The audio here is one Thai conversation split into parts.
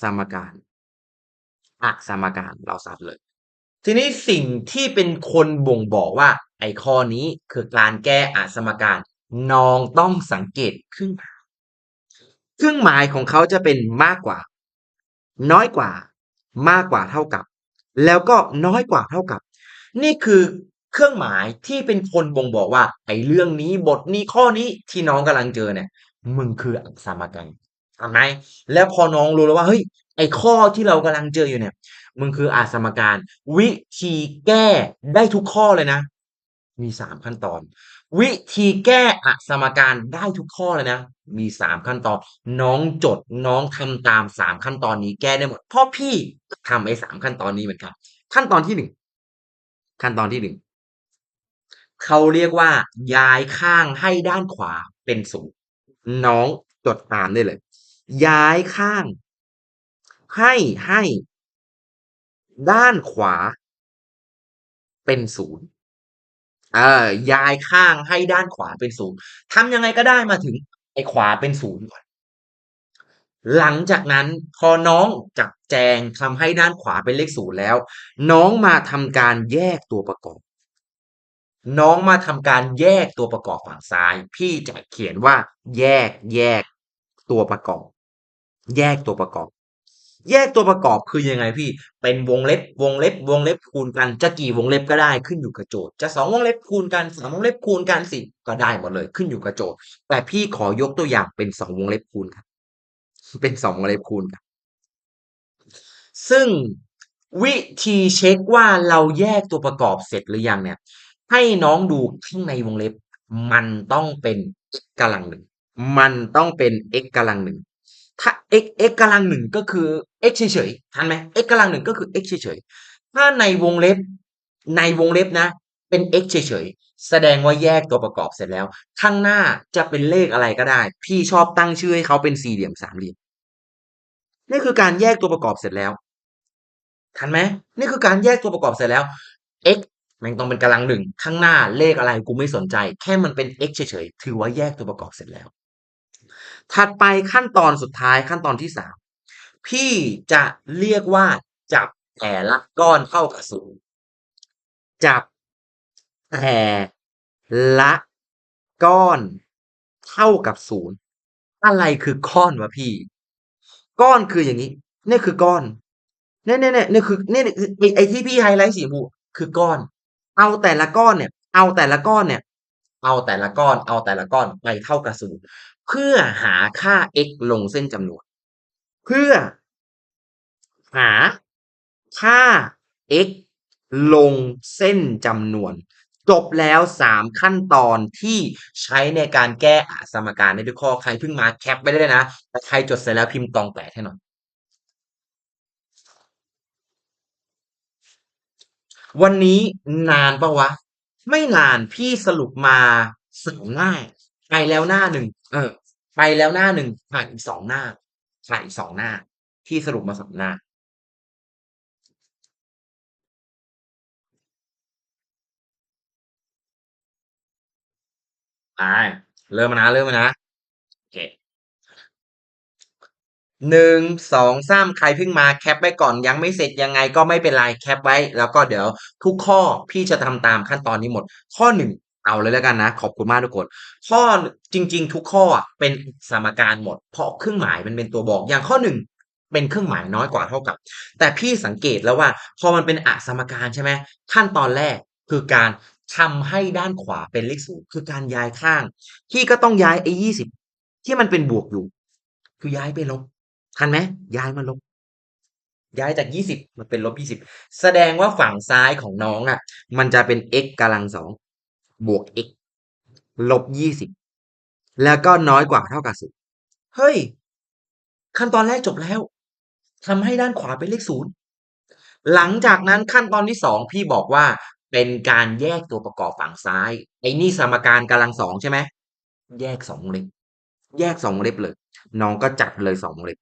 สมการอะสมการเราซัดเลย ทีนี้สิ่งที่เป็นคนบ่งบอกว่า ไอ้ข้อนี้คือการแก้อะสมการน้องต้องสังเกตเครื่องหมายเครื่องหมายของเขาจะเป็นมากกว่า น้อยกว่า มากกว่าเท่ากับ แล้วก็น้อยกว่าเท่ากับ นี่คือเครื่องหมายที่เป็นคนบ่งบอกว่า ไอ้เรื่องนี้บทนี้ข้อนี้ที่น้องกำลังเจอเนี่ยมึงคืออะสมการ ทำไหมแล้วพอน้องรู้แล้วว่าเฮ้ยไอ้ข้อที่เรากำลังเจออยู่เนี่ยมึงคืออะสมการ วิธีแก้ได้ทุกข้อเลยนะ มีสามขั้นตอน วิธีแก้อะสมการได้ทุกข้อเลยนะ มีสามขั้นตอน น้องจดน้องทำตามสามขั้นตอนนี้แก้ได้หมด เพราะพี่ทำไอ้สามขั้นตอนนี้เหมือนกัน ขั้นตอนที่หนึ่งขั้นตอนที่หนึ่งเขาเรียกว่า ย้ายข้างให้ด้านขวาเป็นศูนย์น้องจดตามได้เลย ย้ายข้าง ให้ให้ ด้านขวา เป็นศูนย์เออย้ายข้างให้ด้านขวาเป็นศูนย์ทำยังไงก็ได้มาถึง ไอ้ขวาเป็นศูนย์ก่อน หลังจากนั้นพอน้องจับแจงทำให้ด้านขวาเป็นเลขศูนย์แล้ว น้องมาทำการแยกตัวประกอบ น้องมาทำการแยกตัวประกอบฝั่งซ้าย พี่จะเขียนว่า แยกแยกตัวประกอบ แยกตัวประกอบ แยกตัวประกอบคือยังไงพี่ เป็นวงเล็บ วงเล็บ วงเล็บคูณกัน จะกี่วงเล็บก็ได้ขึ้นอยู่กับโจทย์ จะสองวงเล็บคูณกันสามวงเล็บคูณกันสิก็ได้หมดเลยขึ้นอยู่กับโจทย์ แต่พี่ขอยกตัวอย่างเป็นสองวงเล็บคูณครับเป็นสองวงเล็บคูณครับซึ่งวิธีเช็คว่าเราแยกตัวประกอบเสร็จหรือยังเนี่ย ให้น้องดูข้างในวงเล็บ มันต้องเป็น x กำลังหนึ่ง มันต้องเป็น x กำลังหนึ่ง ถ้า x x กำลังหนึ่งก็คือ x เฉยๆทันไหม x กำลังหนึ่งก็คือ x เฉยๆถ้าในวงเล็บในวงเล็บนะ เป็น x เฉยๆแสดงว่าแยกตัวประกอบเสร็จแล้ว ข้างหน้าจะเป็นเลขอะไรก็ได้ พี่ชอบตั้งชื่อให้เขาเป็นสี่เหลี่ยมสามเหลี่ยมนี่คือการแยกตัวประกอบเสร็จแล้วทันไหมนี่คือการแยกตัวประกอบเสร็จแล้ว x มันต้องเป็นกำลังหนึ่งข้างหน้าเลขอะไรกูไม่สนใจ แค่มันเป็น x เฉยๆถือว่าแยกตัวประกอบเสร็จแล้ว ถัดไปขั้นตอนสุดท้ายขั้นตอนที่สามพี่จะเรียกว่าจับแต่ละก้อนเข้ากับศูนย์จับแต่ละก้อนเท่ากับศูนย์อะไรคือก้อนวะพี่ ก้อนคืออย่างนี้นี่คือก้อนเนี่ยเนี่ยเนี่ยนี่คือนี่ไอ้ไอที่พี่ไฮไลท์สีชมพูคือก้อน เอาแต่ละก้อนเนี่ย เอาแต่ละก้อนเนี่ย เอาแต่ละก้อน เอาแต่ละก้อนไปเท่ากับศูนย์ เพื่อหาค่า x ลงเส้นจำนวน เพื่อ หาค่า x ลงเส้นจำนวน จบแล้วสามขั้นตอนที่ใช้ในการแก้อสมการในทุกข้อใครเพิ่งมาแคปไปได้เลยนะแต่ใครจดเสร็จแล้วพิมพ์ตองแปดให้หน่อยวันนี้นานปะวะ ไม่นานพี่สรุปมาสองหน้า ไปแล้วหน้าหนึ่ง เออ ไปแล้วหน้าหนึ่งผ่านอีกสองหน้าผ่านอีกสองหน้าพี่สรุปมาสองหน้าอ่าเริ่มมานะ เริ่มมานะ โอเคหนึ่งสองสามใครเพิ่งมาแคปไว้ก่อนยังไม่เสร็จยังไงก็ไม่เป็นไรแคปไว้ แล้วก็เดี๋ยวทุกข้อพี่จะทำตามขั้นตอนนี้หมด ข้อหนึ่ง เอาเลยแล้วกันนะ ขอบคุณมากทุกคน ข้อจริง ๆ ทุกข้อเป็นสมการหมด เพราะเครื่องหมายมันเป็นตัวบอกอย่างข้อหนึ่งเป็นเครื่องหมายน้อยกว่าเท่ากับ แต่พี่สังเกตแล้วว่า พอมันเป็นอะสมการใช่ไหมขั้นตอนแรกคือการทำให้ด้านขวาเป็นเลขศูนย์คือการย้ายข้างพี่ก็ต้องย้ายไอ้ยี่สิบที่มันเป็นบวกอยู่ คือย้ายไปลบทันไหมย้ายมาลบ ย้ายจากยี่สิบมันเป็นลบยี่สิบแสดงว่าฝั่งซ้ายของน้องอะ มันจะเป็น x กำลังสอง บวก x ลบยี่สิบแล้วก็น้อยกว่าเท่ากับศูนย์เฮ้ย ขั้นตอนแรกจบแล้วทำให้ด้านขวาเป็นเลขศูนย์หลังจากนั้นขั้นตอนที่สองพี่บอกว่าเป็นการแยกตัวประกอบฝั่งซ้าย ไอ้นี่สมการกำลังสองใช่ไหมแยกสองวงเล็บ แยกสองวงเล็บเลย น้องก็จัดเลยสองวงเล็บ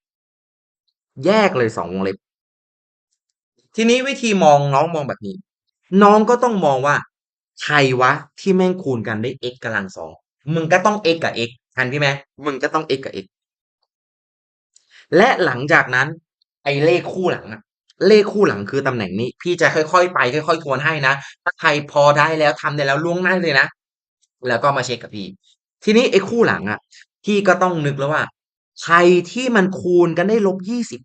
แยกเลยสองวงเล็บ ทีนี้วิธีมองน้องมองแบบนี้ น้องก็ต้องมองว่า ใครวะที่แม่งคูณกันได้ x กำลังสองมึงก็ต้อง x กับ x ทันพี่ไหมมึงก็ต้อง x กับ x และหลังจากนั้น ไอ้เลขคู่หลังอะเลขคู่หลังคือตำแหน่งนี้ พี่จะค่อยๆไปค่อยๆทวนให้นะถ้าใครพอได้แล้วทำได้แล้วล่วงหน้าเลยนะแล้วก็มาเช็คกับพี่ ทีนี้ไอ้คู่หลังอะพี่ก็ต้องนึกแล้วว่าใครที่มันคูณกันได้ลบยี่สิบ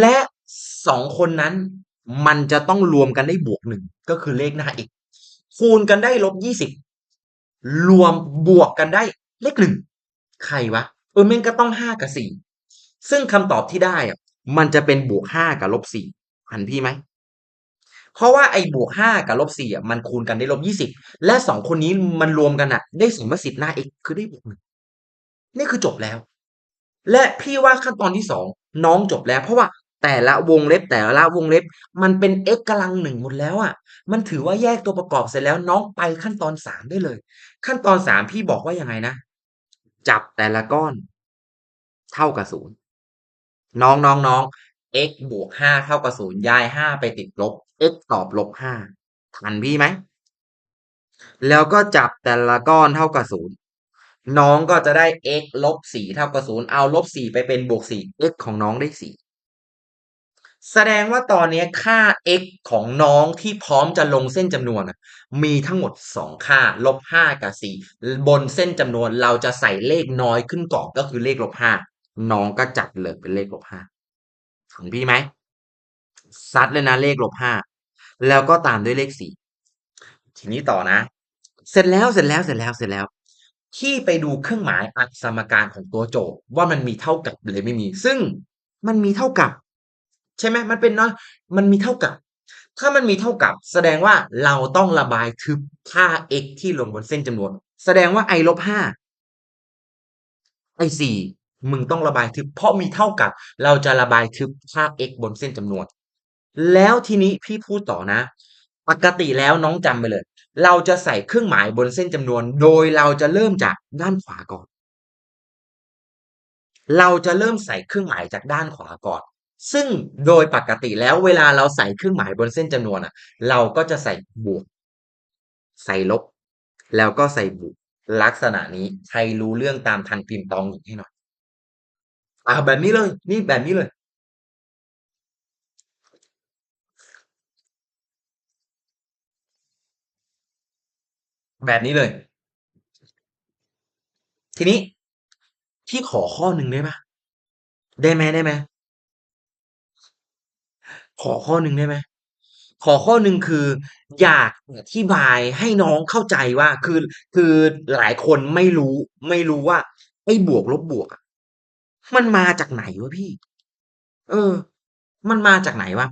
และสองคนนั้น มันจะต้องรวมกันได้บวกหนึ่งก็คือเลขหน้าอีกคูณกันได้ลบยี่สิบรวมบวกกันได้เลขหนึ่งใครวะเออแม่งก็ต้องห้ากับสี่ซึ่งคำตอบที่ได้อะมันจะเป็นบวกห้ากับลบสี่หันพี่ไหมเพราะว่าไอ้บวกห้ากับลบสี่อะมันคูณกันได้ลบยี่สิบและสองคนนี้มันรวมกันอะ ได้สมมติสิทธิ์หน้า x คือได้บวกหนึ่งนี่คือจบแล้ว และพี่ว่าขั้นตอนที่สองน้องจบแล้ว เพราะว่า แต่ละวงเล็บแต่ละวงเล็บ มันเป็น x กำลังหนึ่งหมดแล้วอะ มันถือว่าแยกตัวประกอบเสร็จแล้วน้องไปขั้นตอนสามได้เลย ขั้นตอนสามพี่บอกว่ายังไงนะ จับแต่ละก้อน เท่ากับศูนย์น้องน้องน้อง x บวกห้าเท่ากับศูนย์ย้ายห้าไปติดลบ x ตอบลบห้าทันพี่ไหม แล้วก็จับแต่ละก้อนเท่ากับศูนย์น้องก็จะได้ x ลบสี่เท่ากับศูนย์เอาลบสี่ไปเป็นบวกสี่ x ของน้องได้สี่ แสดงว่าตอนนี้ค่า x ของน้องที่พร้อมจะลงเส้นจำนวนมีทั้งหมดสองค่า ลบห้ากับสี่บนเส้นจำนวนเราจะใส่เลขน้อยขึ้นก่อนก็คือเลขลบห้าน้องก็จัดเลยเป็นเลขลบห้าถึงพี่ไหมซัดเลยนะเลขลบห้าแล้วก็ตามด้วยเลขสี่ทีนี้ต่อนะ เสร็จแล้วเสร็จแล้วเสร็จแล้วเสร็จแล้ว ที่ไปดูเครื่องหมายอักสมการของตัวโจทย์ว่ามันมีเท่ากับหรือไม่มี ซึ่งมันมีเท่ากับ ใช่ไหมมันเป็นเนาะมันมีเท่ากับ ถ้ามันมีเท่ากับ แสดงว่าเราต้องระบายทึบค่า x ที่ลงบนเส้นจำนวน แสดงว่า i ลบห้า i สี่มึงต้องระบายทึบ เพราะมีเท่ากับ เราจะระบายทึบค่า x บนเส้นจำนวน แล้วทีนี้พี่พูดต่อนะ ปกติแล้วน้องจำไปเลย เราจะใส่เครื่องหมายบนเส้นจำนวน โดยเราจะเริ่มจากด้านขวาก่อน เราจะเริ่มใส่เครื่องหมายจากด้านขวาก่อน ซึ่งโดยปกติแล้วเวลาเราใส่เครื่องหมายบนเส้นจำนวนอะ เราก็จะใส่บวก ใส่ลบ แล้วก็ใส่บวก ลักษณะนี้ใครรู้เรื่องตามทันพิมพ์ตองหนึ่งให้หน่อยอ่าแบบนี้เลย นี่แบบนี้เลยแบบนี้เลย ทีนี้ พี่ขอข้อหนึ่งได้ไหมได้ไหมได้ไหม ขอข้อหนึ่งได้ไหมขอข้อหนึ่งคือ อยากอธิบายให้น้องเข้าใจว่าคือคือหลายคนไม่รู้ ไม่รู้ว่าไอ้บวกลบบวกอะมันมาจากไหนวะพี่ เออ มันมาจากไหนวะ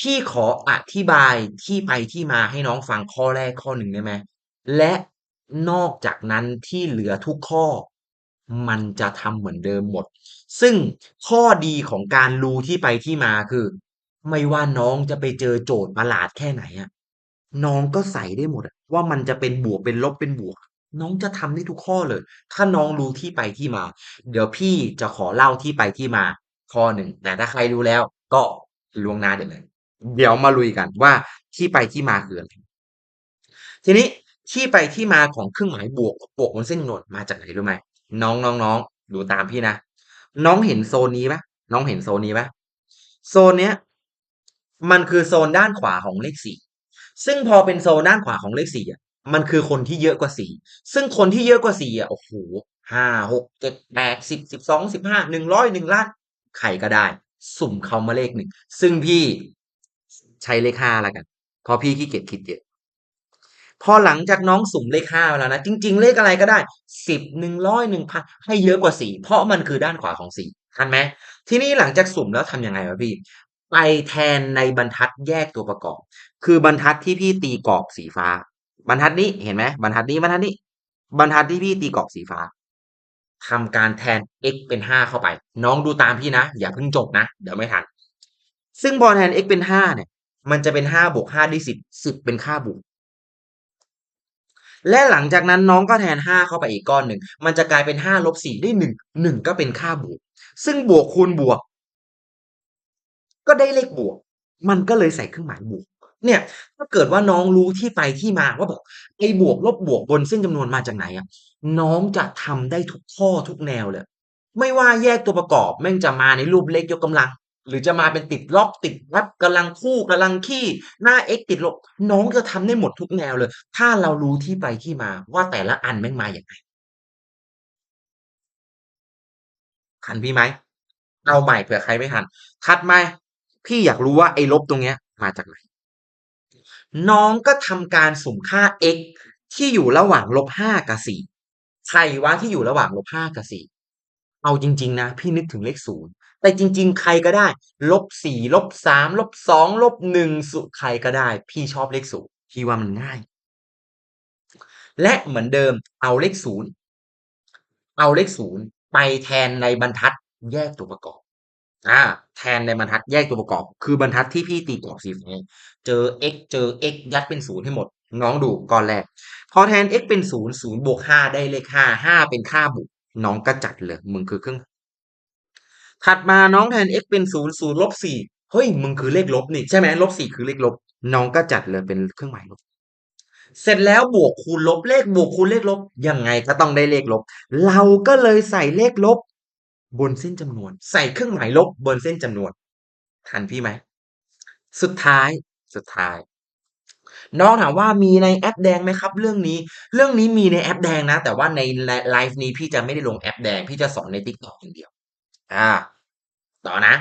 พี่ขออธิบายที่ไปที่มาให้น้องฟังข้อแรกข้อหนึ่งได้ไหมและนอกจากนั้นที่เหลือทุกข้อ มันจะทำเหมือนเดิมหมด ซึ่งข้อดีของการรู้ที่ไปที่มาคือ ไม่ว่าน้องจะไปเจอโจทย์ประหลาดแค่ไหนอะน้องก็ใส่ได้หมดอะว่ามันจะเป็นบวกเป็นลบเป็นบวก น้องจะทำได้ทุกข้อเลย ถ้าน้องรู้ที่ไปที่มา เดี๋ยวพี่จะขอเล่าที่ไปที่มา ข้อหนึ่งแต่ถ้าใครรู้แล้ว ก็ล่วงหน้าเดี๋ยวเลย เดี๋ยวมาลุยกันว่าที่ไปที่มาคืออะไรทีนี้ที่ไปที่มาของเครื่องหมายบวกบวกบนเส้นหนวดมาจากไหนรู้ไหมน้องน้องน้องดูตามพี่นะ น้องเห็นโซนนี้ไหมน้องเห็นโซนนี้ไหมโซนเนี้ย มันคือโซนด้านขวาของเลขสี่ซึ่งพอเป็นโซนด้านขวาของเลขสี่อะมันคือคนที่เยอะกว่าสี่ซึ่งคนที่เยอะกว่าสี่อะโอ้โหห้าหกเจ็ดแปดสิบสิบสองสิบห้าหนึ่งร้อยหนึ่งล้านใครก็ได้ สุ่มเขามาเลขหนึ่งซึ่งพี่ใช้เลขห้าแล้วกันเพราะพี่ขี้เกียจคิดเยอะพอหลังจากน้องสุ่มเลขห้าแล้วนะจริง ๆ เลขอะไรก็ได้สิบหนึ่งร้อยหนึ่งพันให้เยอะกว่าสี่เพราะมันคือด้านขวาของสี่ทันไหมทีนี้หลังจากสุ่มแล้วทำยังไงวะพี่ ไปแทนในบรรทัดแยกตัวประกอบ คือบรรทัดที่พี่ตีกรอบสีฟ้า บรรทัดนี้เห็นไหมบรรทัดนี้บรรทัดนี้ บรรทัดที่พี่ตีกรอบสีฟ้าทำการแทน x เป็นห้าเข้าไป น้องดูตามพี่นะ อย่าเพิ่งจบนะ เดี๋ยวไม่ทัน ซึ่งพอแทน x เป็นห้าเนี่ย มันจะเป็นห้าบวกห้าได้สิบสิบเป็นค่าบวกและหลังจากนั้นน้องก็แทนห้าเข้าไปอีกก้อนหนึ่ง มันจะกลายเป็นห้าลบสี่ได้หนึ่งหนึ่งก็เป็นค่าบวก ซึ่งบวกคูณบวก ก็ได้เลขบวก มันก็เลยใส่เครื่องหมายบวก เนี่ยถ้าเกิดว่าน้องรู้ที่ไปที่มาว่าบอกไอ้บวกลบบวกบนเส้นจำนวนมาจากไหนอะน้องจะทำได้ทุกข้อทุกแนวเลย ไม่ว่าแยกตัวประกอบแม่งจะมาในรูปเลขยกกำลัง หรือจะมาเป็นติดล็อกติดวัดกำลังคู่กำลังคี่หน้า x ติดลบ น้องจะทำได้หมดทุกแนวเลย ถ้าเรารู้ที่ไปที่มาว่าแต่ละอันแม่งมาอย่างไงทันพี่ไหมเอาใหม่เผื่อใครไม่ทัน ถัดมา พี่อยากรู้ว่าไอ้ลบตรงเนี้ยมาจากไหน น้องก็ทำการสุ่มค่า x ที่อยู่ระหว่างลบห้ากับสี่ใครวะที่อยู่ระหว่างลบห้ากับสี่เอาจริง ๆ นะ พี่นึกถึงเลขศูนย์แต่จริง ๆ ใครก็ได้ลบสี่ลบสามลบสองลบหนึ่งสุใครก็ได้ พี่ชอบเลขศูนย์พี่ว่ามันง่าย และเหมือนเดิมเอาเลขศูนย์เอาเลขศูนย์ไปแทนในบรรทัดแยกตัวประกอบ อ่าแทนในบรรทัดแยกตัวประกอบ คือบรรทัดที่พี่ตีกรอบสีฟ้าเจอ x เจอ x ยัดเป็นศูนย์ให้หมด น้องดูก่อนแรก พอแทน x เป็นศูนย์ศูนย์บวกห้าได้เลขห้าห้าเป็นค่าบุกน้องก็จัดเลยมึงคือเครื่อง ถัดมาน้องแทน x เป็นศูนย์ศูนย์ลบสี่เฮ้ยมึงคือเลขลบนี่ใช่ไหมลบสี่คือเลขลบ น้องก็จัดเลยเป็นเครื่องหมายลบเสร็จแล้วบวกคูณลบเลขบวกคูณเลขลบยังไงก็ต้องได้เลขลบ เราก็เลยใส่เลขลบ บนเส้นจำนวน ใส่เครื่องหมายลบบนเส้นจำนวน ทันพี่ไหม สุดท้าย สุดท้าย น้องถามว่ามีในแอปแดงไหมครับ เรื่องนี้ เรื่องนี้มีในแอปแดงนะ แต่ว่าในไลฟ์นี้พี่จะไม่ได้ลงแอปแดง พี่จะสอนใน TikTok อย่างเดียว อ่า ต่อนะ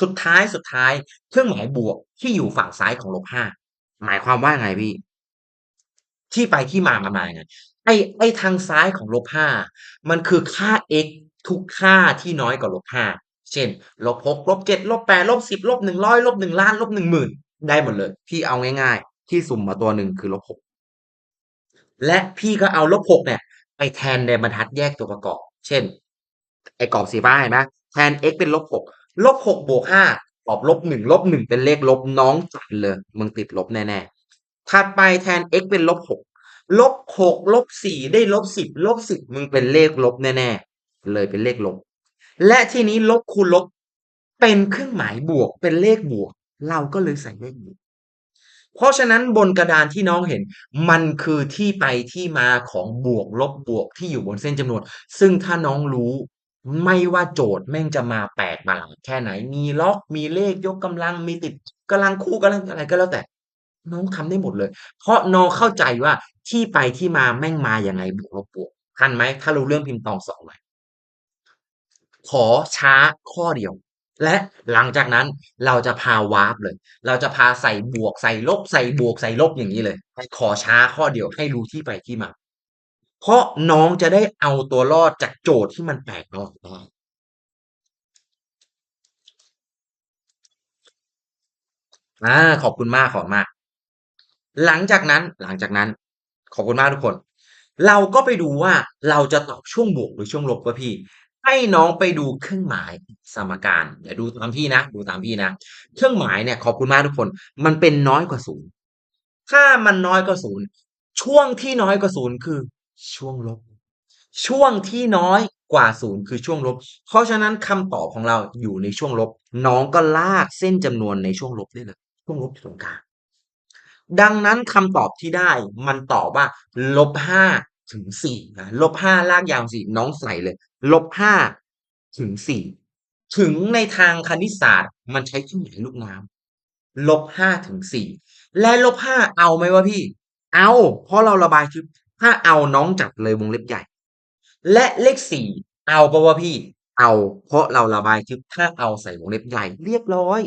สุดท้าย สุดท้าย เครื่องหมายบวกที่อยู่ฝั่งซ้ายของลบห้า หมายความว่าไงพี่ ที่ไปที่มามาไงไอไอทางซ้ายของลบห้า มันคือค่า x ทุกค่าที่น้อยกว่าลบห้าเช่นลบหกลบเจ็ดลบแปดลบสิบลบหนึ่งร้อยลบหนึ่งล้านลบหนึ่งหมื่นได้หมดเลย พี่เอาง่าย ๆ ที่สุ่มมาตัวหนึ่งคือลบหกและพี่ก็เอาลบหกเนี่ย ไปแทนในบรรทัดแยกตัวประกอบ เช่น ไอ้กรอบสีฟ้าเห็นไหมแทน x เป็นลบหกลบหกบวกห้ากรอบลบหนึ่งลบหนึ่งเป็นเลขลบน้องจัดเลยมึงติดลบแน่ๆถัดไปแทน x เป็นลบหกลบหกลบสี่ได้ลบสิบลบสิบมึงเป็นเลขลบแน่ๆ เลยเป็นเลขลบ และทีนี้ลบคูณลบ เป็นเครื่องหมายบวกเป็นเลขบวก เราก็เลยใส่เลขบวกเพราะฉะนั้นบนกระดานที่น้องเห็น มันคือที่ไปที่มาของบวกลบบวกที่อยู่บนเส้นจำนวน ซึ่งถ้าน้องรู้ไม่ว่าโจทย์แม่งจะมาแปลกประหลาดแค่ไหน มีล็อกมีเลขยกกำลังมีติดกำลังคู่กำลังอะไรก็แล้วแต่ น้องทำได้หมดเลย เพราะน้องเข้าใจว่าที่ไปที่มาแม่งมาอย่างไงบวกลบบวกทันไหมถ้ารู้เรื่องพิมพ์ตองสองไหม ขอช้าข้อเดียว และหลังจากนั้นเราจะพาวาร์ปเลย เราจะพาใส่บวกใส่ลบใส่บวกใส่ลบอย่างนี้เลยขอช้าข้อเดียวให้รู้ที่ไปที่มา เพราะน้องจะได้เอาตัวรอดจากโจทย์ที่มันแปลกประหลาดได้อาขอบคุณมากขอบมาก หลังจากนั้นหลังจากนั้น ขอบคุณมากทุกคน เราก็ไปดูว่าเราจะตอบช่วงบวกหรือช่วงลบวะพี่ ให้น้องไปดูเครื่องหมายสมการเดี๋ยวดูตามพี่นะ ดูตามพี่นะ เครื่องหมายเนี่ยขอบคุณมากทุกคน มันเป็นน้อยกว่าศูนย์ถ้ามันน้อยกว่าศูนย์ช่วงที่น้อยกว่าศูนย์คือช่วงลบ ช่วงที่น้อยกว่าศูนย์คือช่วงลบ เพราะฉะนั้นคำตอบของเราอยู่ในช่วงลบ น้องก็ลากเส้นจำนวนในช่วงลบได้เลยช่วงลบอยู่ตรงกลางดังนั้นคำตอบที่ได้มันตอบว่าลบห้า ถึงสี่นะลบห้าลากยาวสี่น้องใส่เลยลบห้าถึงสี่ถึงในทางคณิตศาสตร์ มันใช้เครื่องหมายลูกน้ำลบห้าถึงสี่และลบห้าเอาไหมวะพี่ เอา เพราะเราระบายทึบถ้าเอาน้องจับเลยวงเล็บใหญ่ และเลขสี่เอาปะวะพี่ เอา เพราะเราระบายทึบถ้าเอาใส่วงเล็บใหญ่ เรียบร้อย